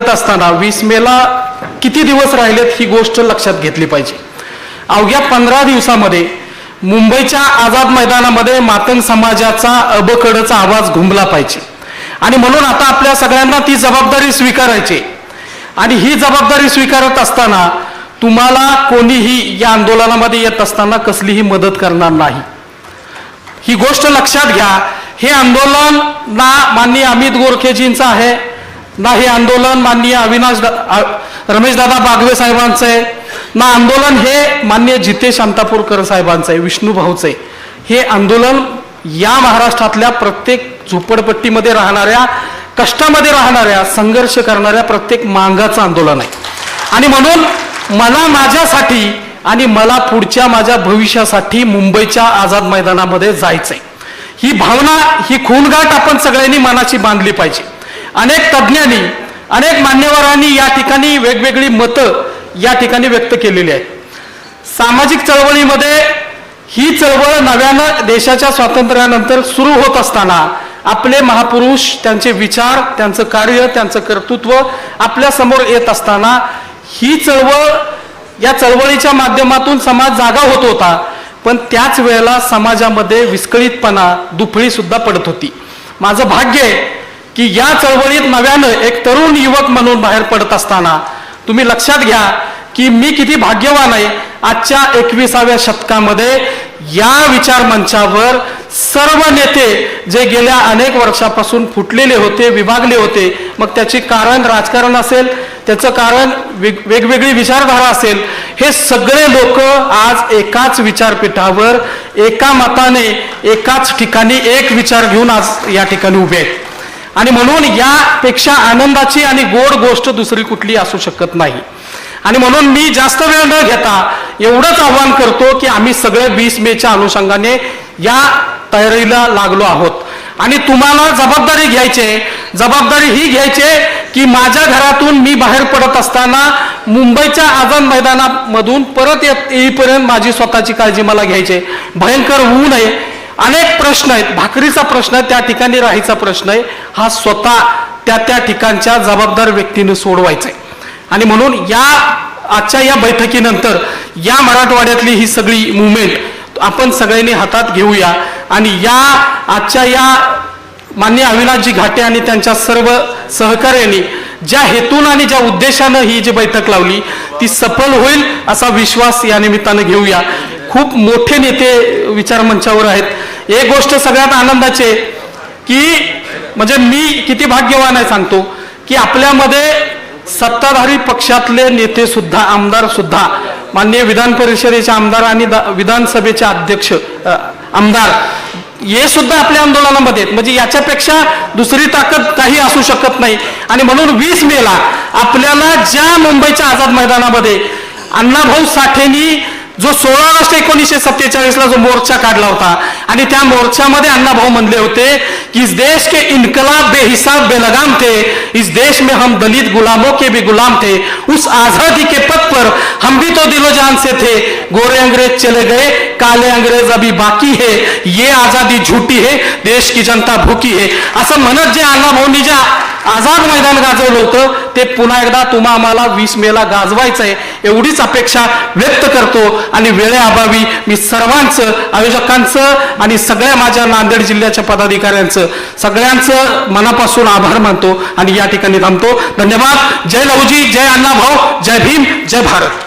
असताना वीस मेला किती दिवस राहिलेत ही गोष्ट लक्षात घेतली पाहिजे. अवघ्या पंधरा दिवसामध्ये मुंबईच्या आझाद मैदानामध्ये मातंग समाजाचा अबकडचा आवाज घुमला पाहिजे. आणि म्हणून आता आपल्या सगळ्यांना ती जबाबदारी स्वीकारायची आणि ही जबाबदारी स्वीकारत असताना तुम्हाला कोणीही या आंदोलनामध्ये येत असताना कसलीही मदत करणार नाही. ही गोष्ट लक्षात घ्या हे आंदोलन ना माननीय अमित गोरखेजींचं आहे ना हे आंदोलन माननीय अविनाश रमेशदादा बागवे साहेबांचं आहे. ना आंदोलन हे माननीय जितेश अंतापूरकर साहेबांचं आहे विष्णू भाऊचं आहे. हे आंदोलन या महाराष्ट्रातल्या प्रत्येक झोपडपट्टीमध्ये राहणाऱ्या कष्टामध्ये राहणाऱ्या संघर्ष करणाऱ्या प्रत्येक मांगाचं आंदोलन आहे. आणि म्हणून मला माझ्यासाठी आणि मला पुढच्या माझ्या भविष्यासाठी मुंबईच्या आझाद मैदानामध्ये जायचंय. ही भावना ही खूनगाठ आपण सगळ्यांनी मनाची बांधली पाहिजे. अनेक तज्ज्ञांनी अनेक मान्यवरांनी या ठिकाणी वेगवेगळी मतं या ठिकाणी व्यक्त केलेली आहेत. सामाजिक चळवळीमध्ये ही चळवळ नव्यानं देशाच्या स्वातंत्र्यानंतर सुरू होत असताना आपले महापुरुष त्यांचे विचार त्यांचं कार्य त्यांचं कर्तृत्व आपल्यासमोर येत असताना ही चळवळ या चळवळीच्या माध्यमातून समाज जागा होत होता पण त्याच वेळेला समाजामध्ये विस्कळीतपणा दुफळी सुद्धा पडत होती. माझं भाग्य आहे की या चळवळीत नव्यानं एक तरुण युवक म्हणून बाहेर पडत असताना तुम्ही लक्षात घ्या की मी किती भाग्यवान आहे. आजच्या एकविसाव्या शतकामध्ये या विचार मंचावर सर्व नेते जे गेल्या अनेक वर्षापासून फुटलेले होते विभागले होते मग त्याचे कारण राजकारण असेल त्याचं कारण वेग वेगवेगळी विचारधारा असेल हे सगळे लोक आज एकाच विचारपीठावर एका मताने एकाच ठिकाणी एक विचार घेऊन आज या ठिकाणी उभे आहेत. आणि म्हणून यापेक्षा आनंदाची आणि गोड गोष्ट दुसरी कुठली असू शकत नाही. आणि म्हणून मी जास्त वेळ न घेता एवढंच आव्हान करतो की आम्ही सगळे वीस मेच्या अनुषंगाने या तयारीला लागलो आहोत. आणि तुम्हाला जबाबदारी घ्यायचे जबाबदारी ही घ्यायची की माझ्या घरातून मी बाहेर पडत असताना मुंबईच्या आझाद मैदानामधून परत येत येईपर्यंत माझी स्वतःची काळजी मला घ्यायची भयंकर ऊन आहे अनेक प्रश्न आहेत. भाकरीचा प्रश्न आहे त्या ठिकाणी राहायचा प्रश्न आहे. हा स्वतः त्या त्या ठिकाणच्या जबाबदार व्यक्तीने सोडवायचा आहे. आणि म्हणून या आजच्या या बैठकीनंतर या मराठवाड्यातली ही सगळी मुवमेंट आपण सगळ्यांनी हातात घेऊया. आणि या आजच्या या मान्य अविनाशजी घाटे आणि त्यांच्या सर्व सहकार्यांनी ज्या हेतून आणि ज्या उद्देशानं ही जी बैठक लावली ती सफल होईल असा विश्वास या निमित्तानं घेऊया. खूप मोठे नेते विचार मंचावर आहेत. एक गोष्ट सगळ्यात आनंदाची आहे की म्हणजे मी किती भाग्यवान आहे सांगतो की आपल्यामध्ये सत्ताधारी पक्षातले नेते सुद्धा आमदार सुद्धा माननीय विधान परिषदेचे आमदार आणि विधानसभेचे अध्यक्ष आमदार हे सुद्धा आपल्या आंदोलनामध्ये आहेत. म्हणजे याच्यापेक्षा दुसरी ताकद काही असू शकत नाही. आणि म्हणून वीस मेला आपल्याला ज्या मुंबईच्या आझाद मैदानामध्ये अण्णाभाऊ साठेंनी जो सोळा ऑगस्ट एकोणीसशे सत्तेचाळीसला जो मोर्चा काढला होता आणि त्या मोर्चामध्ये अण्णाभाऊ म्हणले होते की इस देश के इनकलाब बेहिसाब बेलगाम थे इस देश में हम दलित गुलामों के भी गुलाम थे उस आजादी के पथ पर हम भी तो दिलो जान से थे। गोरे अंग्रेज चले गए काले अंग्रेज अभी बाकी है ये आजादी झूठी है देश की जनता भूकी है। असं म्हणत जे अण्णाभाऊंनी ज्या आझाद मैदान गाजवलं होतं ते पुन्हा एकदा तुम्हा आम्हाला वीस मेला गाजवायचं आहे एवढीच अपेक्षा व्यक्त करतो आणि वेळेअभावी मी सर्वांचं आयोजकांचं आणि सगळ्या माझ्या नांदेड जिल्ह्याच्या पदाधिकाऱ्यांचं सगळ्यांचं मनापासून आभार मानतो आणि या ठिकाणी थांबतो. धन्यवाद. जय लहुजी जय अण्णाभाऊ जय भीम जय भारत.